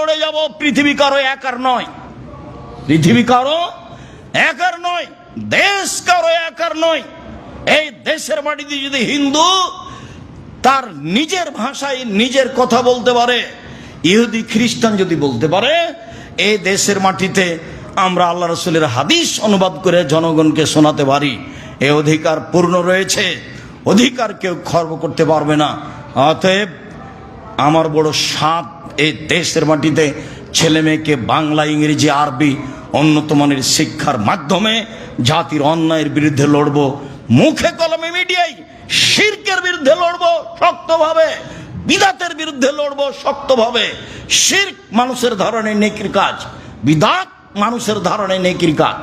লড়ে যাব, পৃথিবী কারও একার নয়। পৃথিবী কারও একার নয়, দেশ কারও একার নয়। এই দেশের মাটিতে যদি হিন্দু তার নিজের ভাষায় নিজের কথা বলতে পারে, ইহুদি, খ্রিস্টান যদি বলতে পারে এই দেশের মাটিতে আমরা আল্লাহ রসুলের হাদিস অনুবাদ করে জনগণকে শোনাতে পারি। এ অধিকার পূর্ণ রয়েছে, অধিকার কেউ খর্ব করতে পারবে না। অতএব আমার বড় সাপ এই দেশের মাটিতে ছেলে মেয়েকে বাংলা, ইংরেজি, আরবি উন্নত মানের শিক্ষার মাধ্যমে জাতির অন্যায়ের বিরুদ্ধে লড়ব। মুখে কলমে মিডিয়াই শিরকের বিরুদ্ধে লড়ব শক্তভাবে, বিদাতের বিরুদ্ধে লড়ব শক্তভাবে। শির্ক মানুষের ধারণে নেকির কাজ, বিদাত মানুষের ধারণায় নেকির কাজ।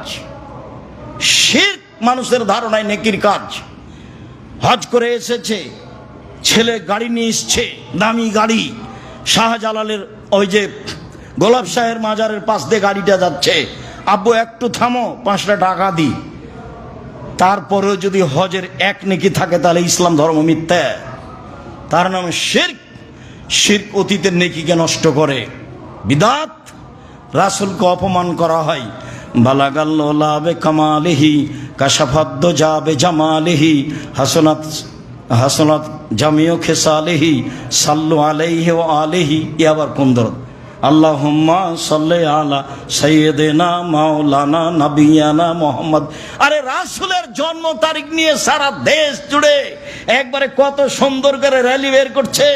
শির্ক মানুষের ধারণায় নেকির কাজ। হজ করে এসেছে ছেলে গাড়ি নিয়ে এসছে, দামি গাড়ি। শাহজালালের ওই যে গোলাপ শাহের মাজারের পাশ দিয়ে গাড়িটা যাচ্ছে। আব্বু, একটু থামো, পাঁচটা টাকা দিই। তারপরেও যদি হজের এক নেকি থাকে, তাহলে ইসলাম ধর্ম মিথ্যা। তার নাম শির্ক। শির্ক অতীতের নেকিকে নষ্ট করে। বিদাত। রাসুলকে অপমান করা হয়। বালাগাল্লাবে কামালেহি, কাশাফাদ্দ যাবে জামালেহি, হাসনাত হাসনাত জামিও খেসালেহি সাল্লু আলাইহি ও আলেহি ই আবার কোন দরদ? আল্লাহ সাল্লে আলা সৈয়দেনা মাওলানা নবিয়ানা মোহাম্মদ। আরে রাসুলের জন্ম তারিখ নিয়ে সারা দেশ জুড়ে একবারে কত সুন্দর করে র্যালি বের করছে।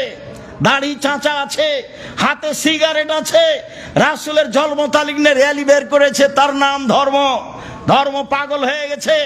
দাড়ি চাঁচা আছে, হাতে সিগারেট আছে, রাসুলের জন্ম তারিখ নিয়ে র্যালি বের করেছে, তার নাম ধর্ম। ধর্ম পাগল হয়ে গেছে